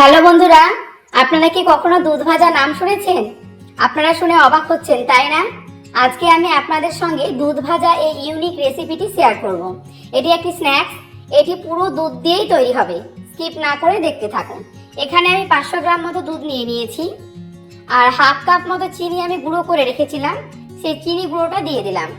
Hello বন্ধুরা, আপনারা কি কখনো দুধ ভাজা নাম শুনেছেন? আপনারা শুনে অবাক হচ্ছেন, তাই না? আজকে আমি আপনাদের সঙ্গে দুধ ভাজা এই ইউনিক রেসিপিটি শেয়ার করব। এটি একটি স্ন্যাক্স এটি পুরো দুধ দিয়েই তৈরি হবে। স্কিপ না করে দেখতে থাকুন। এখানে আমি পাঁচশো গ্রাম মতো দুধ নিয়ে নিয়েছি। আর হাফ কাপ মতো চিনি আমি গুঁড়ো করে রেখেছিলাম। সেই চিনি গুঁড়োটা দিয়ে দিলাম।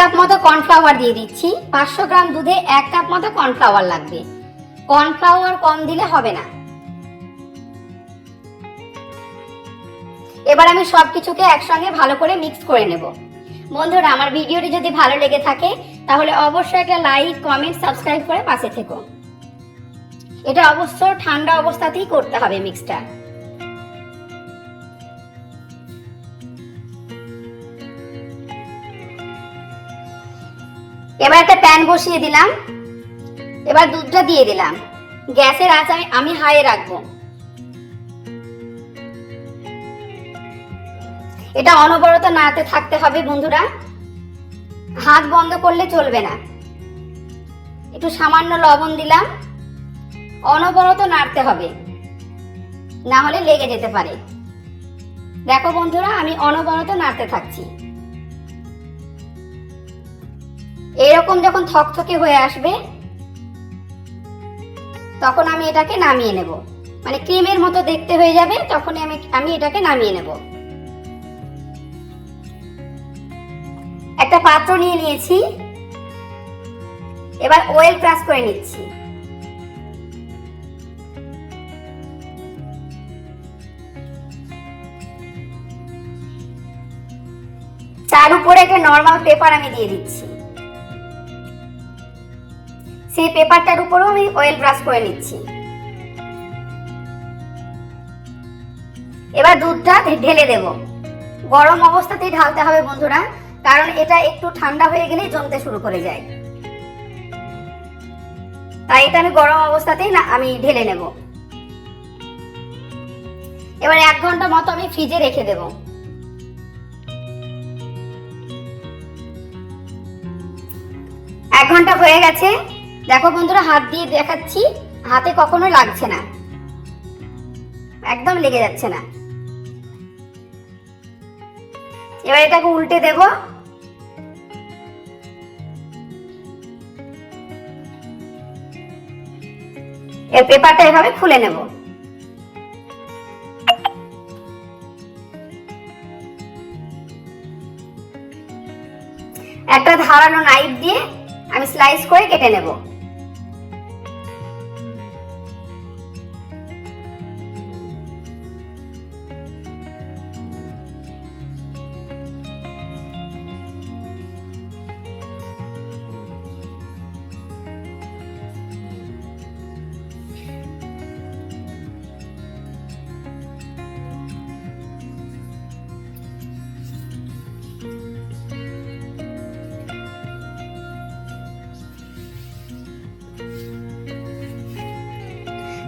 কাপ মতো কর্নফ্লাওয়ার দিয়ে দিচ্ছি। পাঁচশো গ্রাম দুধে এক কাপ মতো কর্নফ্লাওয়ার লাগবে। কর্নফ্লাওয়ার কম দিলে হবে না। এবার আমি সবকিছুকে একসঙ্গে ভালো করে মিক্স করে নেব। বন্ধুরা, আমার ভিডিওটি যদি ভালো লেগে থাকে, তাহলে অবশ্যই একটা লাইক কমেন্ট সাবস্ক্রাইব করে পাশে থেকো। এটা অবশ্য ঠান্ডা অবস্থাতেই করতে হবে মিক্সটা এবার একটা প্যান বসিয়ে দিলাম। এবার দুধটা দিয়ে দিলাম। গ্যাসের আঁচ আমি আমি হাইয়ে রাখব। এটা অনবরত নাড়তে থাকতে হবে বন্ধুরা। হাত বন্ধ করলে চলবে না। একটু সামান্য লবণ দিলাম। অনবরত নাড়তে হবে। না হলে লেগে যেতে পারে। দেখো বন্ধুরা, আমি অনবরত নাড়তে থাকছি। এরকম যখন থকথকে হয়ে আসবে, তখন আমি এটাকে নামিয়ে নেব। মানে ক্রিমের মতো দেখতে হয়ে যাবে, তখন আমি আমি এটাকে নামিয়ে নেব। একটা পাত্র নিয়ে নিয়েছি। এবার অয়েল ক্রাশ করে নিচ্ছি। তার উপরে একটা নর্মাল পেপার আমি দিয়ে দিচ্ছি। সেই পেপারটার উপরেও আমি অয়েল ব্রাশ করে নিচ্ছি। এবার দুধটা ঢেলে দেব। গরম অবস্থাতেই ঢালতে হবে বন্ধুরা, কারণ এটা একটু ঠান্ডা হয়ে গেলেই জমতে শুরু করে যায়। তাই এটা আমি গরম অবস্থাতেই না আমি ঢেলে নেব। এবার এক ঘণ্টা মতো আমি ফ্রিজে রেখে দেব। এক ঘণ্টা হয়ে গেছে। দেখো বন্ধুরা, হাত দিয়ে দেখাচ্ছি, হাতে কখনো লাগছে না। একদম লেগে যাচ্ছে না। এবার এটাকে উল্টে দেব। এর পেপারটা এভাবে খুলে নেব। একটা ধারালো নাইফ দিয়ে আমি স্লাইস করে কেটে নেব।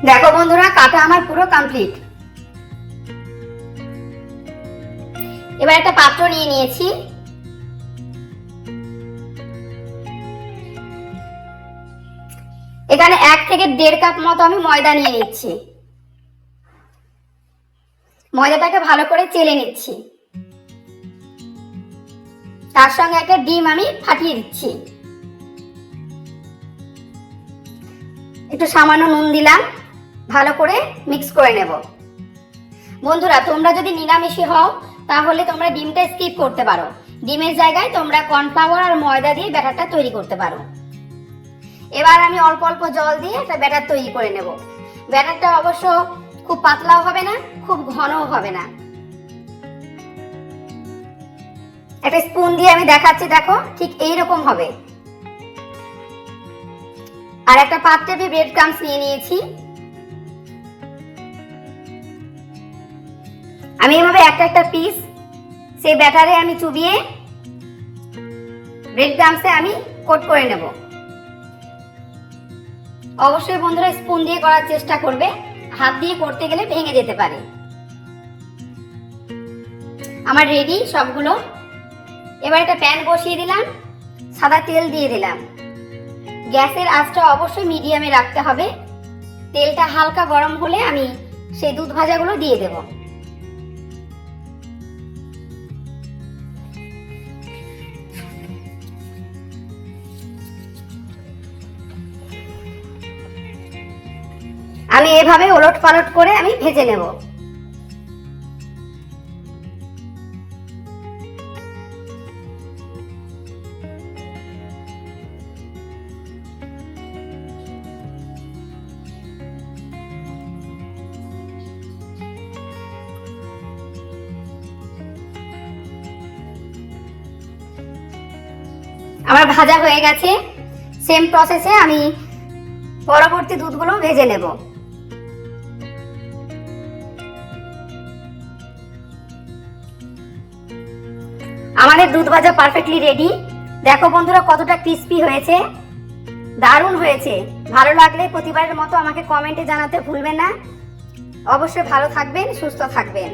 দেখো বন্ধুরা, কাটা আমার পুরো কমপ্লিট এবার একটা পাত্র নিয়ে নিয়েছি। এখানে এক থেকে দেড় কাপ মতো আমি ময়দা নিয়ে নিচ্ছি। ময়দাটাকে ভালো করে চেলে নিচ্ছি। তার সঙ্গে একটা ডিম আমি ফাটিয়ে দিচ্ছি। একটু সামান্য নুন দিলাম। ভালো করে মিক্স করে নেব। বন্ধুরা, তোমরা যদি নিরামিষি হও, তাহলে তোমরা ডিমটা স্কিপ করতে পারো। ডিমের জায়গায় তোমরা কর্নফ্লাওয়ার আর ময়দা দিয়ে ব্যাটারটা তৈরি করতে পারো। এবার আমি অল্প অল্প জল দিয়ে একটা ব্যাটার তৈরি করে নেব। ব্যাটারটা অবশ্য খুব পাতলাও হবে না, খুব ঘনও হবে না। একটা স্পুন দিয়ে আমি দেখাচ্ছি, দেখো, ঠিক এই রকম হবে। আর একটা পাত্রে আমি ব্রেড ক্রামস নিয়ে নিয়েছি। আমি এভাবে একটা একটা পিস সেই ব্যাটারে আমি চুবিয়ে ব্রেড ক্রামসে আমি কোট করে নেব। অবশ্যই বন্ধুরা স্পুন দিয়ে করার চেষ্টা করবে। হাত দিয়ে করতে গেলে ভেঙে যেতে পারে। আমার রেডি সবগুলো। এবার একটা প্যান বসিয়ে দিলাম। সাদা তেল দিয়ে দিলাম। গ্যাসের আঁচটা অবশ্যই মিডিয়ামে রাখতে হবে। তেলটা হালকা গরম হলে আমি সেই দুধ ভাজাগুলো দিয়ে দেব। আমি এভাবে ওলট পালট করে আমি ভেজে নেব। আমার ভাজা হয়ে গেছে। সেম প্রসেসে আমি পরবর্তী দুধগুলো ভেজে নেব। আমাদের দুধ ভাজা পারফেক্টলি রেডি দেখো বন্ধুরা কতটা ক্রিস্পি হয়েছে। দারুণ হয়েছে। ভালো লাগলে প্রতিবারের মতো আমাকে কমেন্টে জানাতে ভুলবেন না। অবশ্যই ভালো থাকবেন, সুস্থ থাকবেন।